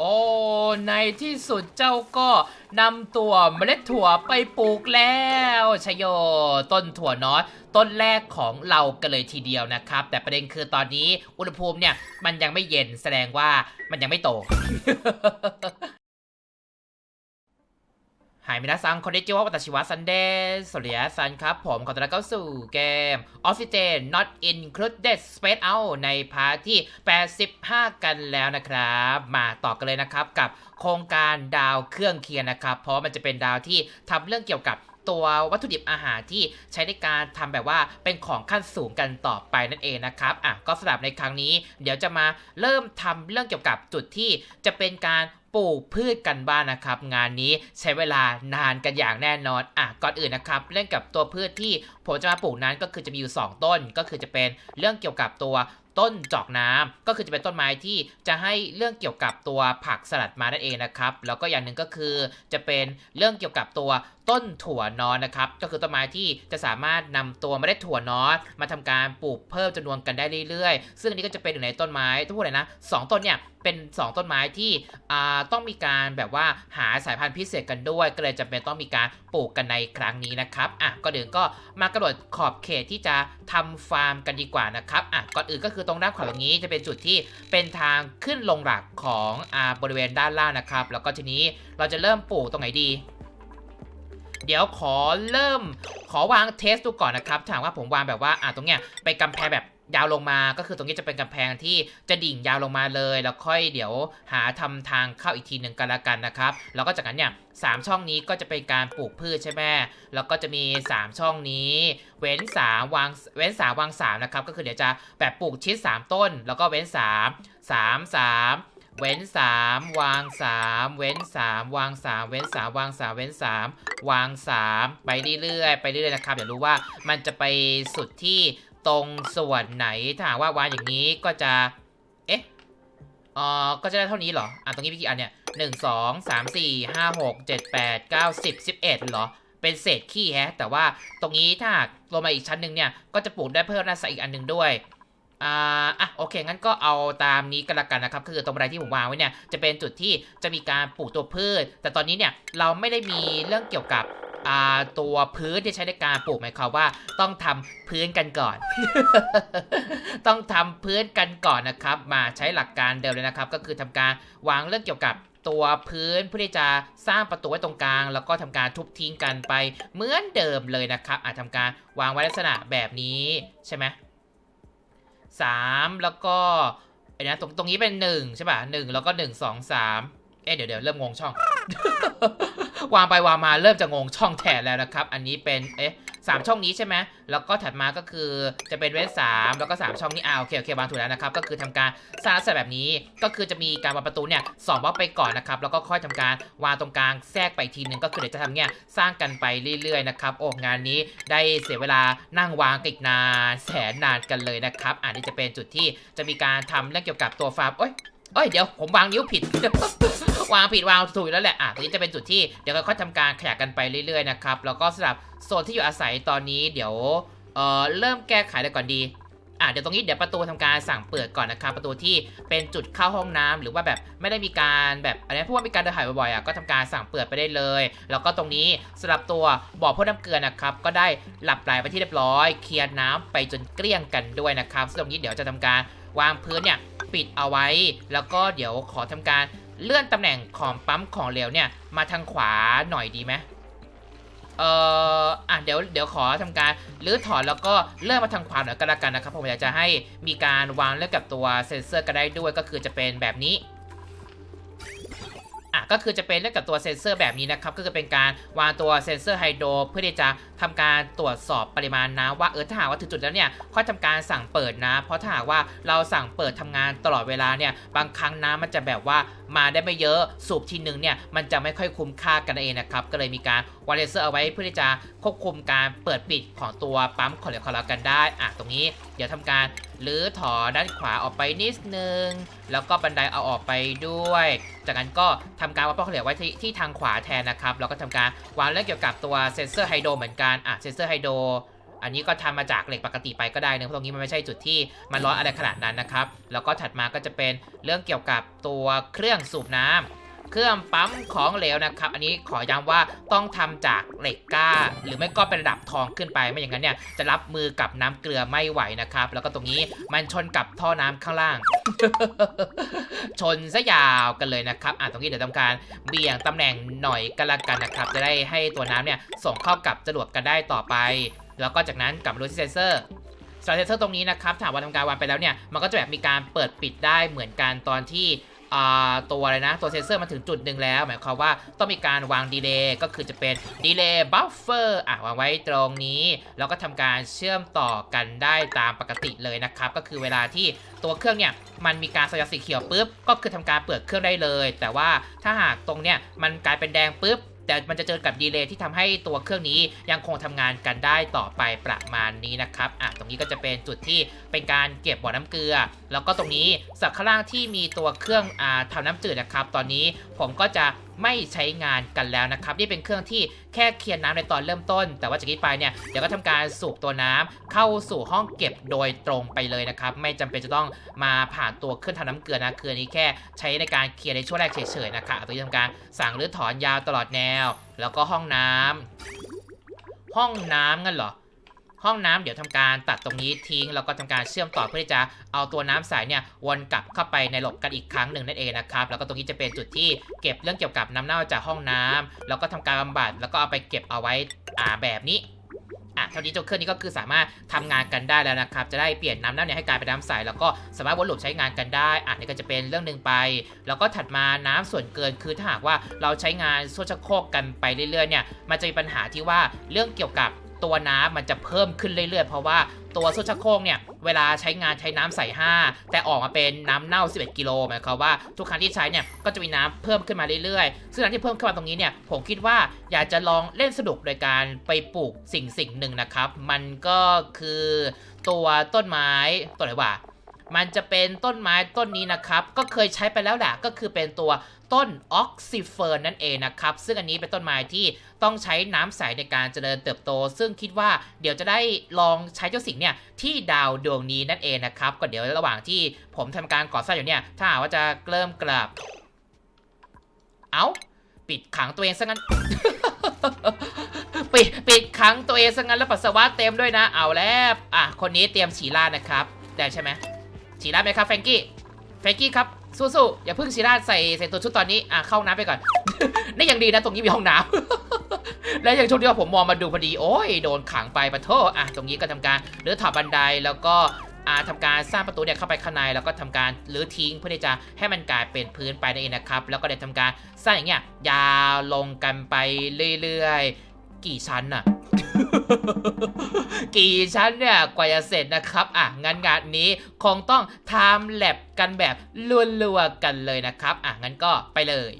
โอ้ในที่สุดเจ้าก็นำตัวเมล็ดถั่วไปปลูกแล้วชโยต้นถั่วน้อยต้นแรกของเรากันเลยทีเดียวนะครับ แต่ประเด็นคือตอนนี้อุณหภูมิเนี่ยมันยังไม่เย็นแสดงว่ามันยังไม่โต หายมินาซังคอนเนจิวะวัตชิวะซันเดย์สวัสดีซันครับ ผมขอต้อนรับเข้าสู่เกม Oxygen Not Included Space Out ในพาร์ทที่ 85 กันแล้วนะครับ มาต่อกันเลยนะครับกับโครงการดาวเครื่องเคียงนะครับ เพราะมันจะเป็นดาวที่ทำเรื่องเกี่ยวกับ ตัววัตถุดิบอาหารที่ใช้ในการทำแบบว่าเป็นของขั้นสูงกันต่อไปนั่นเองนะครับอะก็สำหรับในครั้งนี้ เดี๋ยวจะมาเริ่มทำเรื่องเกี่ยวกับจุดที่จะเป็นการปลูกพืชกันบ้างนนะครับ งานนี้ใช้เวลานานกันอย่างแน่นอนอะก่อนอื่นนะครับเรื่องกับตัวพืชที่ผมจะมาปลูกนั้นก็คือจะมีอยู่ 2 ต้น ก็คือจะเป็นเรื่องเกี่ยวกับตัวต้นจอกน้ำก็คือจะเป็นต้นไม้ที่จะให้เรื่องเกี่ยวกับตัวผักสลัดมานั่นเองนะครับ แล้วก็อย่างหนึ่งก็คือจะเป็นเรื่องเกี่ยวกับตัว ต้นถั่วนอนนะครับ ก็คือต้นไม้ที่จะสามารถนำตัวเมล็ดถั่วนอนมาทำการปลูกเพิ่มจำนวนกันได้เรื่อยๆ ซึ่งอันนี้ก็จะเป็นหนึ่งในต้นไม้ทุกคนเลยนะสองต้นเนี่ยเป็น 2 ต้นไม้ที่อ่าต้องมีการแบบว่าหาสายพันธุ์พิเศษกันด้วย ก็เลยจำเป็นต้องมีการปลูกกันในครั้งนี้นะครับอะก็เดี๋ยวก็มากระโดดขอบเขตที่จะทำฟาร์มกันดีกว่านะครับอะก่อนอื่นก็คือตรงด้านขวาตรงนี้จะเป็นจุดที่เป็นทางขึ้นลงหลักของอ่าบริเวณด้านล่างนะครับ แล้วก็ทีนี้เราจะเริ่มปลูกตรงไหนดี เดี๋ยวขอเริ่ม ขอวางเทสดูก่อนนะครับถามว่าผมวางแบบว่าอะตรงเนี้ยไปกำแพงแบบยาวลงมาก็คือตรงนี้จะเป็นกำแพงที่จะดิ่งยาวลงมาเลย แล้วค่อยเดี๋ยวหาทำทางเข้าอีกทีหนึ่งกันละกันนะครับ แล้วก็จากนั้นเนี่ยสามช่องนี้ก็จะเป็นการปลูกพืชใช่ไหมแล้วก็จะมี 3 ช่องนี้ เว้น3วางเว้น3วาง3นะครับ ก็คือเดี๋ยวจะแบบปลูกชิด3ต้น แล้วก็เว้น 3 3 3 เว้น3วาง3เว้น3วาง3เว้น3วาง3เว้น3วาง3ไปเรื่อยๆไปเรื่อยๆนะครับเดี๋ยวรู้ว่ามันจะไปสุดที่ตรงส่วนไหนถ้าหากว่าวางอย่างนี้ก็จะเอ๊ะอ๋อก็จะได้เท่านี้เหรออะตรงนี้มีกี่อันเนี่ยหนึ่งสองสามสี่ห้าหกเจ็ดแปดเก้าสิบสิบเอ็ดเหรอเป็นเศษขี้แฮะแต่ว่าตรงนี้ถ้าลงมาอีกชั้นหนึ่งเนี่ยก็จะปลูกได้เพิ่มน่าใส่อีกอันหนึ่งด้วย อ่าอะโอเค งั้นก็เอาตามนี้กันละกันนะครับคือตรงบันไดที่ผมวางไว้เนี่ยจะเป็นจุดที่จะมีการปลูกตัวพืช แต่ตอนนี้เนี่ยเราไม่ได้มีเรื่องเกี่ยวกับอ่าตัวพื้นที่ใช้ในการปลูกหมายความว่า ต้องทำพื้นกันก่อน ต้องทำพื้นกันก่อนนะครับ มาใช้หลักการเดิมเลยนะครับ ก็คือทำการวางเรื่องเกี่ยวกับตัวพื้นเพื่อที่จะสร้างประตูไว้ตรงกลาง แล้วก็ทำการทุบทิ้งกันไปเหมือนเดิมเลยนะครับ อาจทำการวางไว้ลักษณะแบบนี้ใช่ไหม สามแล้วก็ไอ้นะตรงตรงนี้เป็นหนึ่งใช่ป่ะหนึ่งแล้วก็หนึ่งส เอ๊ะเดี๋ยวเดี๋ยวเริ่มงงช่อง วางไปวางมาเริ่มจะงงช่องแทนแล้วนะครับ อันนี้เป็นเอ๊ะสามช่องนี้ใช่ไหมแล้วก็ถัดมาก็คือจะเป็นเวทสามแล้วก็สามช่องนี้อ่าโอเคโอเควางถูกแล้วนะครับ ก็คือทำการสร้างลักษณะแบบนี้ ก็คือจะมีการวางประตูเนี่ยสองบล็อกไปก่อนนะครับ แล้วก็ค่อยทำการวางตรงกลางแทรกไปทีหนึ่งก็คือเดี๋ยวจะทำเนี่ยสร้างกันไปเรื่อยๆนะครับ โอ้งานนี้ได้เสียเวลานั่งวางกันอีกนานแสนนานกันเลยนะครับอันนี้จะเป็นจุดที่จะมีการทำเรื่องเกี่ยวกับตัวฟาร์มเอ้ย เอ้ยเดี๋ยวผมวางนิ้วผิด วางผิดวางถูกแล้วแหละอะตรงนี้จะเป็นจุดที่เดี๋ยวค่อยทำการขยายกันไปเรื่อยๆนะครับแล้วก็สำหรับโซนที่อยู่อาศัยตอนนี้เดี๋ยวเอ่อเริ่มแก้ไขเลยก่อนดีอะเดี๋ยวตรงนี้เดี๋ยวประตูทำการสั่งเปิดก่อนนะครับประตูที่เป็นจุดเข้าห้องน้ำหรือว่าแบบไม่ได้มีการแบบอะไรนะพราะว่ามีการเดินถ่ายบ่อยๆอะก็ทำการสั่งเปิดไปได้เลย แล้วก็ตรงนี้สำหรับตัวบ่อพ่นน้ำเกลือนะครับก็ได้หลับไหลไปที่เรียบร้อย เคลียร์น้ำไปจนเกลี้ยงกันด้วยนะครับซึ่งตรงนี้เดี๋ยวจะทำการวางพื้นเนี่ย ปิดเอาไว้ แล้วก็เดี๋ยวขอทำการเลื่อนตำแหน่งของปั๊มของเหลวเนี่ยมาทางขวาหน่อยดีไหมเอ่ออะเดี๋ยวเดี๋ยวขอทำการรื้อถอนแล้วก็เลื่อนมาทางขวาหน่อยก็แล้วกันนะครับผมอยากจะให้มีการวางเรื่องกับตัวเซนเซอร์ก็ได้ด้วยก็คือจะเป็นแบบนี้ อะก็คือจะเป็นเรื่องกับตัวเซ็นเซอร์แบบนี้นะครับ ก็คือเป็นการวางตัวเซ็นเซอร์ไฮโดรเพื่อที่จะทำการตรวจสอบปริมาณน้ำว่าเออถ้าหากว่าถึงจุดแล้วเนี่ยค่อยทำการสั่งเปิดนะ เพราะถ้าหากว่าเราสั่งเปิดทำงานตลอดเวลาเนี่ยบางครั้งน้ำมันจะแบบว่ามาได้ไม่เยอะสูบทีนึงเนี่ยมันจะไม่ค่อยคุ้มค่ากันเองนะครับ ก็เลยมีการวางเลเซอร์เอาไว้เพื่อที่จะควบคุมการเปิดปิดของตัวปั๊มขอเหลวของเรากันได้อะตรงนี้ เดี๋ยวทำการรื้อถอด้านขวาออกไปนิดนึง แล้วก็บันไดเอาออกไปด้วย จากนั้นก็ทำการวางปลั๊กเหลวไว้ที่ที่ทางขวาแทนนะครับ แล้วก็ทำการวางเรื่องเกี่ยวกับตัวเซนเซอร์ไฮโดรเหมือนกัน อะ เซนเซอร์ไฮโดรอันนี้ก็ทำมาจากเหล็กปกติไปก็ได้เนะเพราะตรงนี้มันไม่ใช่จุดที่มันร้อนอะไรขนาดนั้นนะครับ แล้วก็ถัดมาก็จะเป็นเรื่องเกี่ยวกับตัวเครื่องสูบน้ำ เครื่องปั๊มของเหลวนะครับ อันนี้ขอย้ำว่าต้องทำจากเหล็กกล้า หรือไม่ก็เป็นระดับทองขึ้นไปไม่อย่างนั้นเนี่ยจะรับมือกับน้ำเกลือไม่ไหวนะครับ แล้วก็ตรงนี้มันชนกับท่อน้ำข้างล่าง ชนซะยาวกันเลยนะครับอะตรงนี้เดี๋ยวทำการเบี่ยงตำแหน่งหน่อยกันละกันนะครับ จะได้ให้ตัวน้ำเนี่ยส่งเข้ากับจรวดกันได้ต่อไป แล้วก็จากนั้นกลับมาดูที่เซนเซอร์สเซนเซอร์ตรงนี้นะครับถามว่าทำการวางไปแล้วเนี่ยมันก็จะแบบมีการเปิดปิดได้เหมือนกันตอนที่ ตัวอะไรนะ ตัวเซนเซอร์มาถึงจุดหนึ่งแล้ว หมายความว่าต้องมีการวางดีเลย์ก็คือจะเป็นดีเลย์บัฟเฟอร์อะวางไว้ตรงนี้ แล้วก็ทำการเชื่อมต่อกันได้ตามปกติเลยนะครับ ก็คือเวลาที่ตัวเครื่องเนี่ยมันมีการสัญญาสีเขียวปุ๊บก็คือทำการเปิดเครื่องได้เลย แต่ว่าถ้าหากตรงเนี่ยมันกลายเป็นแดงปุ๊บ แต่มันจะเจอกับดีเลย์ที่ทำให้ตัวเครื่องนี้ยังคงทำงานกันได้ต่อไปประมาณนี้นะครับอะตรงนี้ก็จะเป็นจุดที่เป็นการเก็บบ่อน้ำเกลือ แล้วก็ตรงนี้สักข้างล่างที่มีตัวเครื่องอ่าทำน้ำจืดนะครับ ตอนนี้ผมก็จะ ไม่ใช้งานกันแล้วนะครับนี่เป็นเครื่องที่แค่เคลียร์น้ำในตอนเริ่มต้น แต่ว่าจากนี้ไปเนี่ยเดี๋ยวก็ทำการสูบตัวน้ำเข้าสู่ห้องเก็บโดยตรงไปเลยนะครับไม่จำเป็นจะต้องมาผ่านตัวเครื่องทำน้ำเกลือนะคือนนี้แค่ใช้ในการเคลียร์ในช่วงแรกเฉยๆนะครับตัวนี้ทำการสั่งหรือถอนยาวตลอดแนว แล้วก็ห้องน้ำห้องน้ำงั้นเหรอ ห้องน้ำเดี๋ยวทำการตัดตรงนี้ทิ้งแล้วก็ทำการเชื่อมต่อเพื่อที่จะเอาตัวน้ำใสเนี่ยวนกลับเข้าไปในหลบกันอีกครั้งหนึ่งนั่นเองนะครับแล้วก็ตรงนี้จะเป็นจุดที่เก็บเรื่องเกี่ยวกับน้ำเน่าจากห้องน้ำแล้วก็ทำการบำบัดแล้วก็เอาไปเก็บเอาไว้อ่าแบบนี้อะเท่านี้จ้าเครื่องนี้ก็คือสามารถทำงานกันได้แล้วนะครับ จะได้เปลี่ยนน้ำเน่าเนี่ยให้กลายเป็นน้ำใสแล้วก็สามารถวนลูปใช้งานกันได้อะนี่ก็จะเป็นเรื่องหนึ่งไป แล้วก็ถัดมาน้ำส่วนเกินคือถ้าหากว่าเราใช้งานโซชะโครกกันไปเรื่อยๆเนี่ยมันจะมีปัญหาที่ว่าเรื่องเกี่ยวกับ ตัวน้ำมันจะเพิ่มขึ้นเรื่อยๆ เพราะว่าตัวโซชักโครกเนี่ย เวลาใช้งานใช้น้ำใส่ 5 แต่ออกมาเป็นน้ำเน่า 11 กิโลหมายความว่าทุกครั้งที่ใช้เนี่ย ก็จะมีน้ำเพิ่มขึ้นมาเรื่อยๆ ซึ่งการที่เพิ่มขึ้นมาตรงนี้เนี่ย ผมคิดว่าอยากจะลองเล่นสนุกโดยการไปปลูกสิ่งสิ่งหนึ่งนะครับ มันก็คือตัวต้นไม้ตัวไหนวะ มันจะเป็นต้นไม้ต้นนี้นะครับ ก็เคยใช้ไปแล้วแหละก็คือเป็นตัวต้นออกซิเฟิร์นนั่นเองนะครับ ซึ่งอันนี้เป็นต้นไม้ที่ต้องใช้น้ำใสในการเจริญเติบโต ซึ่งคิดว่าเดี๋ยวจะได้ลองใช้เจ้าสิ่งเนี่ยที่ดาวดวงนี้นั่นเองนะครับ ก็เดี๋ยวระหว่างที่ผมทำการก่อสร้างอยู่เนี่ย ถ้าหากว่าจะเริ่มกลับ เอาปิดขังตัวเองซะงั้นปิดปิดขังตัวเองซะงั้นแล้วปัสสาวะเต็มด้วยนะ เอาแล้วอะคนนี้เตรียมฉี่าดนะครับ ได้ใช่ไหม ฉีดราไหมครับแฟงกี้แฟงกี้ครับสู้ๆอย่าเพิ่งฉีดราใส่ใส่ตัวชุดตอนนี้อะเข้าน้ำไปก่อน นี่ยังดีนะตรงนี้มีห้องน้ำและยังช่วงที่ว่าผมมองมาดูพอดีโอ้ยโดนขังไปปะโทษอะตรงนี้ก็ทำการรื้อถอดบันไดแล้วก็อ่าทำการสร้างประตูเนี่ยเข้าไปข้างในแล้วก็ทำการรื้อทิ้งเพื่อที่จะให้มันกลายเป็นพื้นไปนั่นเองนะครับ แล้วก็ได้ทำการสร้างอย่างเงี้ยยาวลงกันไปเรื่อยๆ กี่ชั้นน่ะ กี่ชั้นเนี่ยกว่าจะเสร็จนะครับ อะงั้นงานนี้คงต้องไทม์แลบกันแบบรัวๆกันเลยนะครับ อะงั้นก็ไปเลย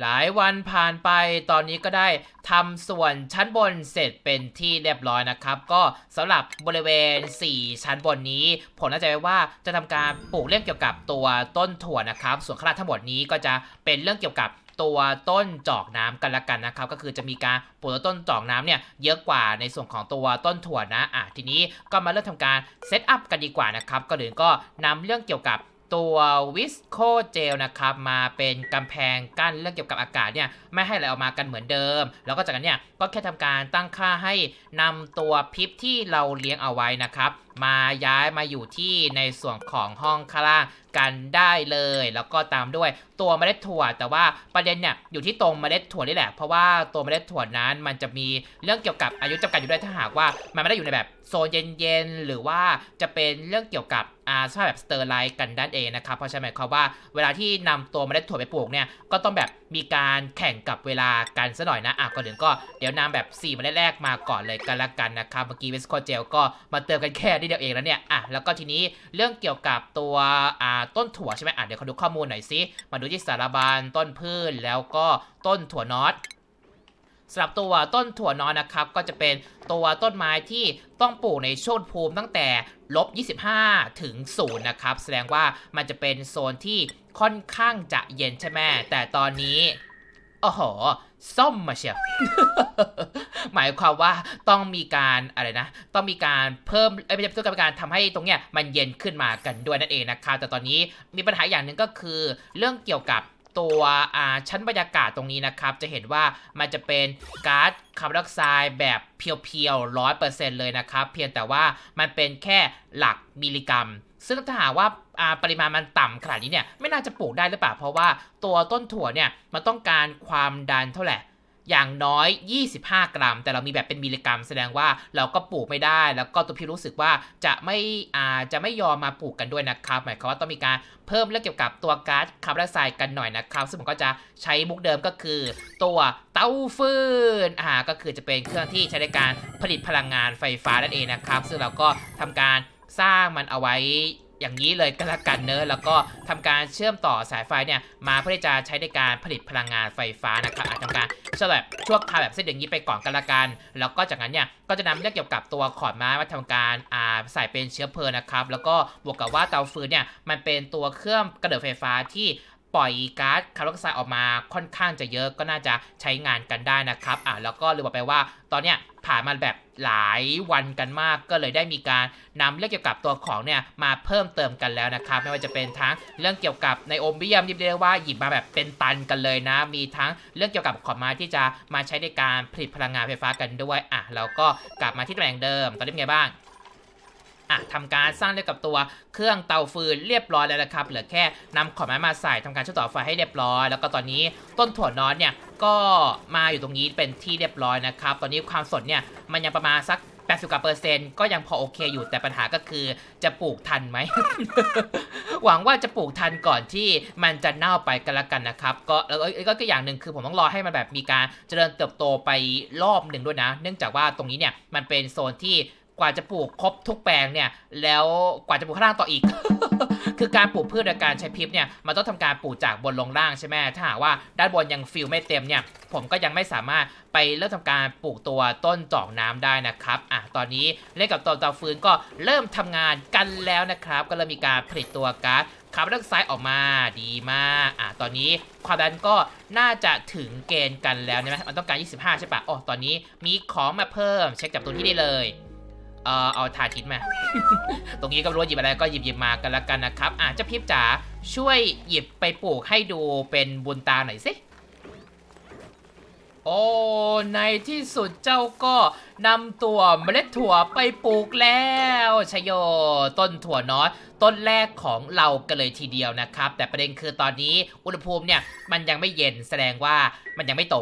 หลายวันผ่านไปตอนนี้ก็ได้ทำส่วนชั้นบนเสร็จเป็นที่เรียบร้อยนะครับ ก็สำหรับบริเวณ 4 ชั้นบนนี้ ผมน่าจไว้ว่าจะทำการปลูกเรื่องเกี่ยวกับตัวต้นถั่วนะครับ ส่วนข้างล่างทั้งหมดนี้ก็จะเป็นเรื่องเกี่ยวกับ ตัวต้นจอกน้ำกันละกันนะครับ ก็คือจะมีการปลูกต้นจอกน้ำเนี่ยเยอะกว่าในส่วนของตัวต้นถั่วนะอะทีนี้ก็มาเริ่มทำการเซตอัพกันดีกว่านะครับก็หรือก็นำเรื่องเกี่ยวกับตัววิสโคเจลนะครับมาเป็นกำแพงกั้นเรื่องเกี่ยวกับอากาศเนี่ยไม่ให้ไหลออกมากันเหมือนเดิม แล้วก็จากนั้นเนี่ยก็แค่ทำการตั้งค่าให้นำตัวพิษที่เราเลี้ยงเอาไว้นะครับมาย้ายมาอยู่ที่ในส่วนของห้องข้างล่างกันได้เลย แล้วก็ตามด้วยตัวเมล็ดถั่ว แต่ว่าประเด็นเนี่ยอยู่ที่ตรงเมล็ดถั่วนี่แหละ เพราะว่าตัวเมล็ดถั่วนั้นมันจะมีเรื่องเกี่ยวกับอายุจำกัดอยู่ด้วยถ้าหากว่ามันไม่ได้อยู่ในแบบโซนเย็นๆหรือว่าจะเป็นเรื่องเกี่ยวกับอาสภาพแบบสเตอร์ไลท์กันด้านเองนะครับเพราะฉะนั้นหมายความว่าเวลาที่นำตัวเมล็ดถั่วไปปลูกเนี่ยก็ต้องแบบ มีการแข่งกับเวลากันซะหน่อยนะอะก่อนอื่นก็เดี๋ยวนำแบบ4มล็ดแรกมาก่อนเลยกันละกันนะครับเมื่อกี้เวสโคเจลก็มาเติมกันแค่นิดเดียวเองแล้วเนี่ยอะแล้วก็ทีนี้เรื่องเกี่ยวกับตัวอ่าต้นถั่วใช่ไหมอะเดี๋ยวเขาดูข้อมูลหน่อยสิมาดูที่สารบัญต้นพืชแล้วก็ต้นถั่วนอตสำหรับตัวต้นถั่วนอนนะครับ ก็จะเป็นตัวต้นไม้ที่ต้องปลูกในช่วงภูมิตั้งแต่ลบ 25 ถึง 0 นะครับ แสดงว่ามันจะเป็นโซนที่ ค่อนข้างจะเย็นใช่ไหมแต่ตอนนี้โอ้โหส้มมาเชียวหมายความว่าต้องมีการอะไรนะ ต้องมีการเพิ่มไอ้ไม่ใช่ต้องการทำให้ตรงเนี้ยมันเย็นขึ้นมากันด้วยนั่นเองนะครับแต่ตอนนี้มีปัญหาอย่างหนึ่งก็คือ เรื่องเกี่ยวกับ ตัวอ่าชั้นบรรยากาศตรงนี้นะครับ จะเห็นว่ามันจะเป็นก๊าซคาร์บอนไดออกไซด์แบบเพียวๆร้อยเปอร์เซ็นต์เลยนะครับ เพียงแต่ว่ามันเป็นแค่หลักมิลลิกรัม ซึ่งถ้าหากว่าอ่าปริมาณมันต่ำขนาดนี้เนี่ยไม่น่าจะปลูกได้หรือเปล่า เพราะว่าตัวต้นถั่วเนี่ยมันต้องการความดันเท่าไหร่ อย่างน้อย 25 กรัม แต่เรามีแบบเป็นมิลลิกรัม แสดงว่าเราก็ปลูกไม่ได้ แล้วก็ตัวพี่รู้สึกว่าจะไม่อ่าจะไม่ยอมมาปลูกกันด้วยนะครับหมายความว่าต้องมีการเพิ่มเรื่องเกี่ยวกับตัวก๊าซคาร์บอนไดออกไซด์กันหน่อยนะครับ ซึ่งผมก็จะใช้มุกเดิมก็คือ ตัวเตาฟืนอ่าก็คือจะเป็นเครื่องที่ใช้ในการผลิตพลังงานไฟฟ้านั่นเองนะครับ ซึ่งเราก็ทำการสร้างมันเอาไว้ อย่างนี้เลยก็แล้วกันเนอะแล้วก็ทำการเชื่อมต่อสายไฟเนี่ยมาเพื่อที่จะใช้ในการผลิตพลังงานไฟฟ้านะครับอาจทำการสลับชั่วคราวแบบเส้นอย่างนี้ไปก่อนกันละกัน แล้วก็จากนั้นเนี่ยก็จะนำเรื่องเกี่ยวกับตัวขอนไม้มาทำการอ่าใส่เป็นเชื้อเพลิงนะครับ แล้วก็บวกกับว่าเตาฟืนเนี่ยมันเป็นตัวเครื่องกระเดิดไฟฟ้าที่ปล่อยก๊าซคาร์บอนไดออกไซด์ออกมาค่อนข้างจะเยอะก็น่าจะใช้งานกันได้นะครับอ่าแล้วก็ลืมบอกไปว่าตอนเนี้ย ผ่านมาแบบหลายวันกันมากก็เลยได้มีการนำเรื่องเกี่ยวกับตัวของเนี่ยมาเพิ่มเติมกันแล้วนะครับไม่ว่าจะเป็นทั้งเรื่องเกี่ยวกับในโอมบิยมที่เรียกได้ว่าหยิบมาแบบเป็นตันกันเลยนะ มีทั้งเรื่องเกี่ยวกับขอนไม้ที่จะมาใช้ในการผลิตพลังงานไฟฟ้ากันด้วยอะแล้วก็กลับมาที่ตำแหน่งเดิมตอนนี้เป็นไงบ้าง อะทำการสร้างเรียกกับตัวเครื่องเตาฟืนเรียบร้อยแล้วนะครับเหลือแค่นำขอนไม้มาใส่ทำการเชื่อมต่อไฟให้เรียบร้อย แล้วก็ตอนนี้ต้นถั่วน้อยเนี่ยก็มาอยู่ตรงนี้เป็นที่เรียบร้อยนะครับ ตอนนี้ความสดเนี่ยมันยังประมาณสัก80กว่าเปอร์เซ็นต์ก็ยังพอโอเคอยู่แต่ปัญหาก็คือจะปลูกทันไหม หวังว่าจะปลูกทันก่อนที่มันจะเน่าไปกันละกันนะครับ ก็แล้วก็ก็อย่างหนึ่งคือผมต้องรอให้มันแบบมีการเจริญเติบโตไปรอบหนึ่งด้วยนะ เนื่องจากว่าตรงนี้เนี่ยมันเป็นโซนที่ กว่าจะปลูกครบทุกแปลงเนี่ยแล้วกว่าจะปลูกข้างล่างต่ออีก คือการปลูกพืชโดยการใช้พริบเนี่ยมันต้องทำการปลูกจากบนลงล่างใช่ไหมถ้าหากว่าด้านบนยังฟิลไม่เต็มเนี่ยผมก็ยังไม่สามารถไปเริ่มทำการปลูกตัวต้นจอกน้ำได้นะครับอะตอนนี้เล่นกับตัวเตาฟืนก็เริ่มทำงานกันแล้วนะครับ ก็เริ่มมีการผลิตตัวก๊าซคาร์บอนไดออกไซด์ออกมาดีมากอะตอนนี้ความดันก็น่าจะถึงเกณฑ์กันแล้วใช่ไหมมันต้องการ 25 ใช่ปะอ๋อตอนนี้มีของมาเพิ่มเช็คจากตัวที่ได้เลย เออเอาถ่านทิศมา ตรงนี้ก็รู้หยิบอะไรก็หยิบหยิบมากันล้วกันนะครับอะเจ้าพิบจ๋าช่วยหยิบไปปลูกให้ดูเป็นบุญตาหน่อยสิ โอ้ ในที่สุดเจ้าก็นำตัวเมล็ดถั่วไปปลูกแล้วชโยต้นถั่วน้อยต้นแรกของเรากันเลยทีเดียวนะครับ แต่ประเด็นคือตอนนี้อุณหภูมิเนี่ย มันยังไม่เย็นแสดงว่ามันยังไม่โต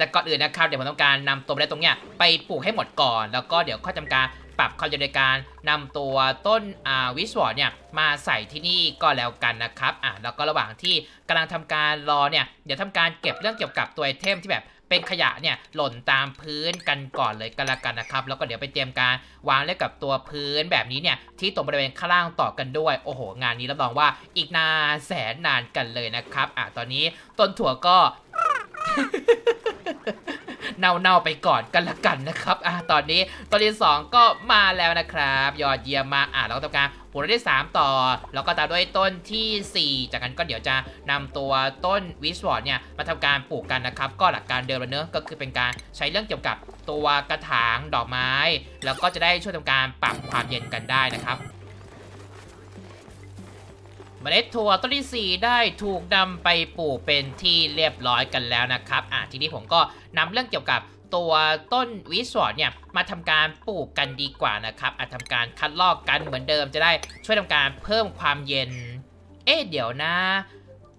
แต่ก่อนอื่นนะครับเดี๋ยวผมต้องการนำตัวเมล็ดตรงเนี้ยไปปลูกให้หมดก่อน แล้วก็เดี๋ยวค่อยทำการปรับความเย็นในการนำตัวต้นอ่าวิสวอร์เนี่ยมาใส่ที่นี่ก็แล้วกันนะครับอะแล้วก็ระหว่างที่กำลังทำการรอเนี่ยเดี๋ยวทำการเก็บเรื่องเกี่ยวกับตัวไอเทมที่แบบเป็นขยะเนี่ยหล่นตามพื้นกันก่อนเลยก็แล้วกันนะครับ แล้วก็เดี๋ยวไปเตรียมการวางเล่นกับตัวพื้นแบบนี้เนี่ยที่ตรงบริเวณข้างล่างต่อกันด้วย โอ้โห งานนี้รับรองว่าอีกนานแสนนานกันเลยนะครับอะตอนนี้ต้นถั่วก็ เน่าๆไปก่อนกันละกันนะครับอะตอนนี้ตัวที่สองก็มาแล้วนะครับ ยอดเยี่ยมมาอะเราก็ทำการปลูกต้นที่3ต่อ แล้วก็ตามด้วยต้นทีสี่4 จากนั้นก็เดี๋ยวจะนำตัวต้นวิสวอร์ดเนี่ยมาทำการปลูกกันนะครับ ก็หลักการเดิมแล้วเนอะก็คือเป็นการใช้เรื่องเกี่ยวกับตัวกระถางดอกไม้ แล้วก็จะได้ช่วยทำการปรับความเย็นกันได้นะครับ เมล็ดถั่วต้นที่ 4 ได้ถูกนำไปปลูกเป็นที่เรียบร้อยกันแล้วนะครับอะทีนี้ผมก็นำเรื่องเกี่ยวกับตัวต้นวิสวอร์ดเนี่ยมาทำการปลูกกันดีกว่านะครับอาจทำการคัดลอกกันเหมือนเดิมจะได้ช่วยทำการเพิ่มความเย็น เอ๊ะเดี๋ยวนะ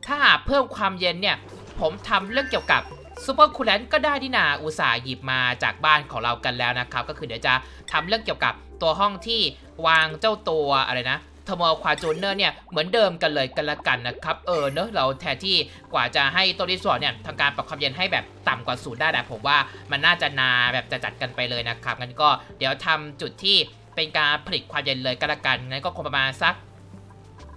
ถ้าเพิ่มความเย็นเนี่ยผมทำเรื่องเกี่ยวกับซูเปอร์คูลเลนก็ได้ที่นาอุตส่าห์หยิบมาจากบ้านของเรากันแล้วนะครับ ก็คือเดี๋ยวจะทำเรื่องเกี่ยวกับตัวห้องที่วางเจ้าตัวอะไรนะ เทอร์โมควาจูเนอร์เนี่ยเหมือนเดิมกันเลยกันละกันนะครับเออเนอะเราแทนที่กว่าจะให้ตัวรีสอร์ทเนี่ยทำการปรับความเย็นให้แบบต่ำกว่าศูนย์ได้แต่ผมว่ามันน่าจะนาแบบจะจัดกันไปเลยนะครับงั้นก็เดี๋ยวทำจุดที่เป็นการผลิตความเย็นเลยกันละกันงั้นก็คงประมาณสัก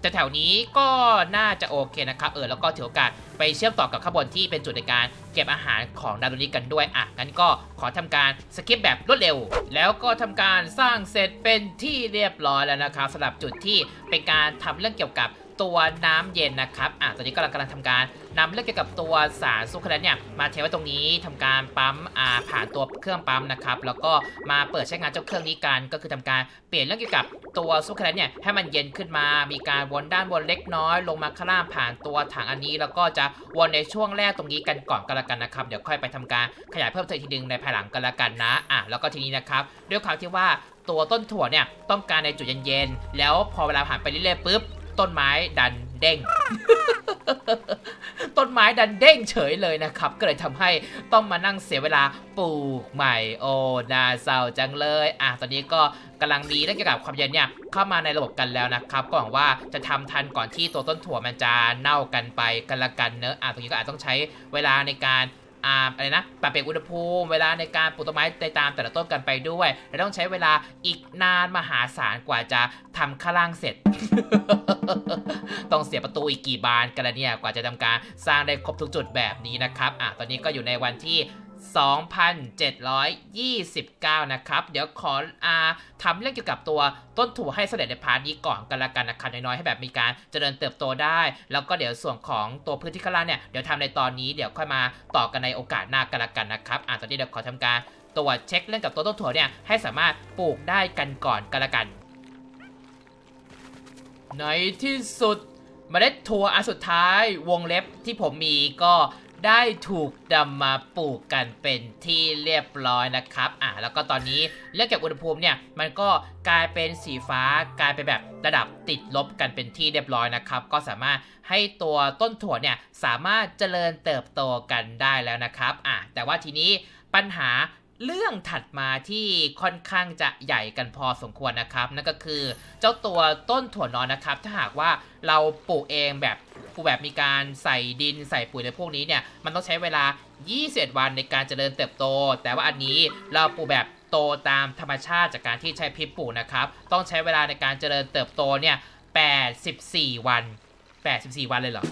แต่แถวนี้ก็น่าจะโอเคนะครับ เออแล้วก็ถือโอกาสไปเชื่อมต่อกับข้างบนที่เป็นจุดในการเก็บอาหารของดารุนิกันด้วยอะงั้นก็ขอทำการสกิปแบบรวดเร็ว แล้วก็ทำการสร้างเสร็จเป็นที่เรียบร้อยแล้วนะครับสำหรับจุดที่เป็นการทำเรื่องเกี่ยวกับ ตัวน้ำเย็นนะครับอะตอนนี้ก็กำลังทำการนำเรื่องเกี่ยวกับตัวสารซูคราเนี่ยมาเทไว้ตรงนี้ทำการปั๊มอ่าผ่านตัวเครื่องปั๊มนะครับแล้วก็มาเปิดใช้งานเจ้าเครื่องนี้กันก็คือทำการเปลี่ยนเรื่องเกี่ยวกับตัวซูคราเนี่ยให้มันเย็นขึ้นมา มีการวนด้านบนเล็กน้อย ลงมาข้างล่างผ่านตัวถังอันนี้ แล้วก็จะวนในช่วงแรกตรงนี้กันก่อนกันละกันนะครับเดี๋ยวค่อยไปทำการขยายเพิ่มเติมอีกทีนึงในภายหลังกันละกันนะอะแล้วก็ทีนี้นะครับด้วยความที่ว่าตัวต้นถั่วเนี่ยต้องการในจุดเย็นๆแล้วพอเวลาผ่านไปเรื่อยๆปุ๊บ ต้นไม้ดันเด้ง ต้นไม้ดันเด้งเฉยเลยนะครับ ก็เลยทำให้ต้องมานั่งเสียเวลาปลูกใหม่โอ้น่าเศร้าจังเลยอะตอนนี้ก็กำลังมีเรื่องเกี่ยวกับความเย็นเนี่ยเข้ามาในระบบกันแล้วนะครับ ก็หวังว่าจะทำทันก่อนที่ตัวต้นถั่วมันจะเน่ากันไปกันละกันเนอะอะตรงนี้ก็อาจต้องใช้เวลาในการ อะไรนะปรับเปลี่ยนอุณหภูมิ เวลาในการปลูกต้นไม้ในตามแต่ละต้นกันไปด้วยและต้องใช้เวลาอีกนานมหาศาลกว่าจะทำข้างล่างเสร็จ ต้องเสียประตูอีกกี่บานกันละเนี่ยกว่าจะทำการสร้างได้ครบทุกจุดแบบนี้นะครับอะตอนนี้ก็อยู่ในวันที่ 2,729 นะครับ เดี๋ยวขออาทำเรื่องเกี่ยวกับตัวต้นถั่วให้เสด็จในพาร์ทนี้ก่อนกันละกันนะครับน้อยๆให้แบบมีการเจริญเติบโตได้ แล้วก็เดี๋ยวส่วนของตัวพื้นที่ข้างล่างเนี่ยเดี๋ยวทำในตอนนี้เดี๋ยวค่อยมาต่อกันในโอกาสหน้ากันละกันนะครับอะตอนนี้เดี๋ยวขอทำการตรวจเช็คเรื่องกับตัวต้นถั่วเนี่ยให้สามารถปลูกได้กันก่อนกันละกัน ในที่สุดเมล็ดถั่วอันสุดท้ายวงเล็บที่ผมมีก็ ได้ถูกนำมาปลูกกันเป็นที่เรียบร้อยนะครับ อะแล้วก็ตอนนี้เรื่องเกี่ยวกับอุณหภูมิเนี่ยมันก็กลายเป็นสีฟ้ากลายเป็นแบบระดับติดลบกันเป็นที่เรียบร้อยนะครับ ก็สามารถให้ตัวต้นถั่วเนี่ยสามารถเจริญเติบโตกันได้แล้วนะครับ อะแต่ว่าทีนี้ปัญหา เรื่องถัดมาที่ค่อนข้างจะใหญ่กันพอสมควรนะครับ นั่นก็คือเจ้าตัวต้นถั่วนอนนะครับ ถ้าหากว่าเราปลูกเองแบบปลูกแบบมีการใส่ดินใส่ปุ๋ยในพวกนี้เนี่ย มันต้องใช้เวลา 21 วันในการเจริญเติบโต แต่ว่าอันนี้เราปลูกแบบโตตามธรรมชาติจากการที่ใช้พิษปลูกนะครับ ต้องใช้เวลาในการเจริญเติบโตเนี่ย 84 วัน 84 วันเลยเหรอ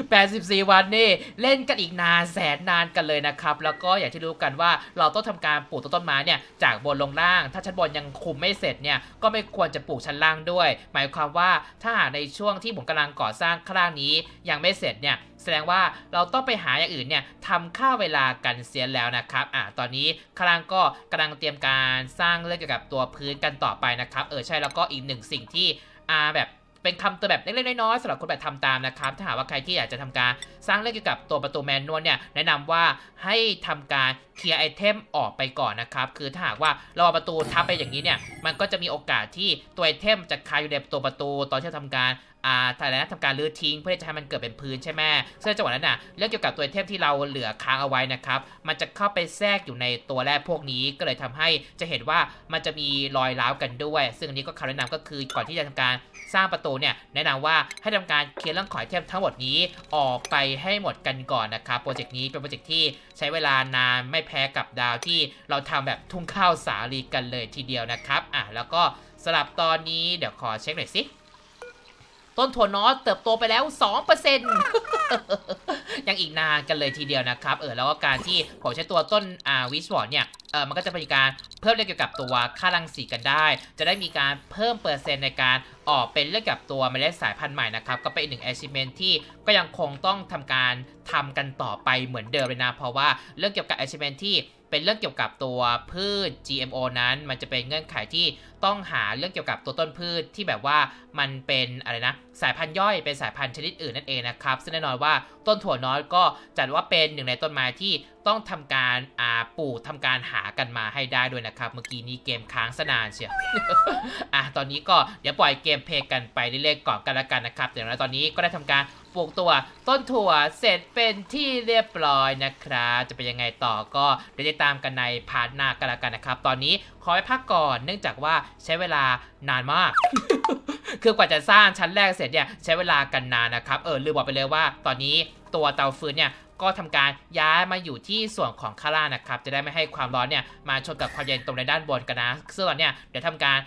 84 วันนี่เล่นกันอีกนานแสนนานกันเลยนะครับ แล้วก็อย่างที่รู้กันว่าเราต้องทำการปลูกต้นไม้เนี่ยจากบนลงล่าง ถ้าชั้นบนยังคุมไม่เสร็จเนี่ยก็ไม่ควรจะปลูกชั้นล่างด้วย หมายความว่าถ้าหากในช่วงที่ผมกำลังก่อสร้างข้างล่างนี้ยังไม่เสร็จเนี่ยแสดงว่าเราต้องไปหาอย่างอื่นเนี่ยทำค่าเวลากันเสียแล้วนะครับ อ่า ตอนนี้ข้างล่างก็กำลังเตรียมการสร้างเรื่องเกี่ยวกับตัวพื้นกันต่อไปนะครับ เออใช่แล้วก็อีกหนึ่งสิ่งที่อ่าแบบ เป็นคำเตือนแบบเล็กๆน้อยๆสำหรับคนแบบทำตามนะครับ ถ้าหากว่าใครที่อยากจะทำการสร้างเรื่องเกี่ยวกับตัวประตูแมนนวลเนี่ยแนะนำว่าให้ทำการเคลียร์ไอเทมออกไปก่อนนะครับ คือถ้าหากว่าเราเอาประตูทับไปอย่างนี้เนี่ยมันก็จะมีโอกาสที่ตัวไอเทมจะคาอยู่ในตัวประตู ตอนที่ทำการ อ่าแต่ล้วทำการรื้อทิ้งเพื่อจะให้มันเกิดเป็นพื้นใช่ไหมซึ่งในจังหวะนั้นน่ะเรื่องเกี่ยวกับตัวเทมที่เราเหลือค้างเอาไว้นะครับ มันจะเข้าไปแทรกอยู่ในตัวแร่พวกนี้ก็เลยทำให้จะเห็นว่ามันจะมีรอยร้าวกันด้วย ซึ่งอันนี้ก็คำแนะนำก็คือก่อนที่จะทำการสร้างประตูเนี่ยแนะนำว่าให้ทำการเคลียร์เรื่องของเทมทั้งหมดนี้ออกไปให้หมดกันก่อนนะครับโปรเจกต์นี้เป็นโปรเจกต์ที่ใช้เวลานานไม่แพ้กับดาวที่เราทำแบบทุ่งข้าวสาลีกันเลยทีเดียวนะครับอะแล้วก็สลับตอนนี้เดี๋ยวขอเช็คหน่อยสิ ต้นถั่วนอสเติบโตไปแล้ว 2%ยังอีกนานกันเลยทีเดียวนะครับ เออแล้วก็การที่ผมใช้ตัวต้นอ่าวิสวอร์ดเนี่ยเออมันก็จะเป็นการเพิ่มเรื่องเกี่ยวกับตัวค่ารังสีกันได้ จะได้มีการเพิ่มเปอร์เซ็นต์ในการออกเป็นเรื่องเกี่ยวกับตัวเมล็ดสายพันธุ์ใหม่นะครับ ก็เป็นอีกหนึ่ง achievement ที่ก็ยังคงต้องทำการทำกันต่อไปเหมือนเดิมเลยนะ เพราะว่าเรื่องเกี่ยวกับ achievement ที่เป็นเรื่องเกี่ยวกับตัวพืช GMO นั้น มันจะเป็นเงื่อนไขที่ ต้องหาเรื่องเกี่ยวกับตัวต้นพืชที่แบบว่ามันเป็นอะไรนะสายพันธุ์ย่อยเป็นสายพันธุ์ชนิดอื่นนั่นเองนะครับ ซึ่งแน่นอนว่าต้นถั่วน้อยก็จัดว่าเป็นหนึ่งในต้นไม้ที่ต้องทำการอ่าปลูกทำการหากันมาให้ได้ด้วยนะครับ เมื่อกี้นี้เกมค้างสนานเชียวอะตอนนี้ก็เดี๋ยวปล่อยเกมเพลย์กันไปเรื่อยๆก่อนกันละกันนะครับอย่างไรตอนนี้ก็ได้ทำการปลูกตัวต้นถั่วเสร็จเป็นที่เรียบร้อยนะครับจะเป็นยังไงต่อก็เดี๋ยวติดตามกันในพาร์ทหน้ากันละกันนะครับ ตอนนี้ขอไปพักก่อนเนื่องจากว่าใช้เวลานานมาก คือกว่าจะสร้างชั้นแรกเสร็จเนี่ยใช้เวลากันนานนะครับ เออลืมบอกไปเลยว่า ตอนนี้ตัวเตาฟืนเนี่ย ก็ทำการย้ายมาอยู่ที่ส่วนของข้างล่างนะครับ จะได้ไม่ให้ความร้อนเนี่ยมาชนกับความเย็นตรงในด้านบนกันนะซึ่งตอนเนี้ยเดี๋ยวทำการ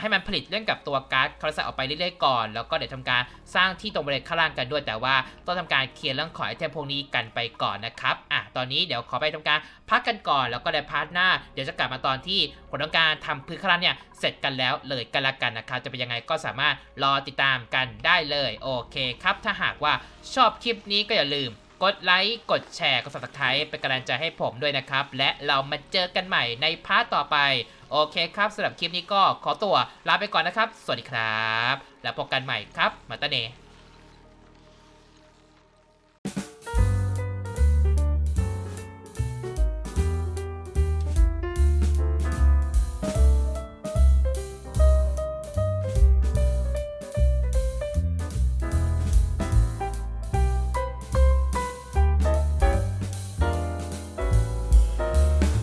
ให้มันผลิตเรื่องกับตัวก๊าซคาร์บอนไดออกไซด์ออกไปเรื่อยๆก่อน แล้วก็เดี๋ยวทำการสร้างที่ตรงบริเวณข้างล่างกันด้วย แต่ว่าต้องทำการเคลียร์เรื่องของไอเทมพวกนี้กันไปก่อนนะครับอะตอนนี้เดี๋ยวขอไปทำการพักกันก่อน แล้วก็ในพาร์ทหน้า เดี๋ยวจะกลับมาตอนที่ผมต้องการทำพื้นข้างล่างเนี่ยเสร็จกันแล้วเลยกันละกันนะครับ จะเป็นยังไงก็สามารถรอติดตามกันได้เลย โอเคครับ ถ้าหากว่าชอบคลิปนี้ก็อย่าลืม กดไลค์ กดแชร์ กด subscribe เป็นกำลังใจให้ผมด้วยนะครับ และเรามาเจอกันใหม่ในพาร์ทต่อไป โอเคครับสำหรับคลิปนี้ก็ขอตัวลาไปก่อนนะครับ สวัสดีครับ แล้วพบกันใหม่ครับ มาตาเน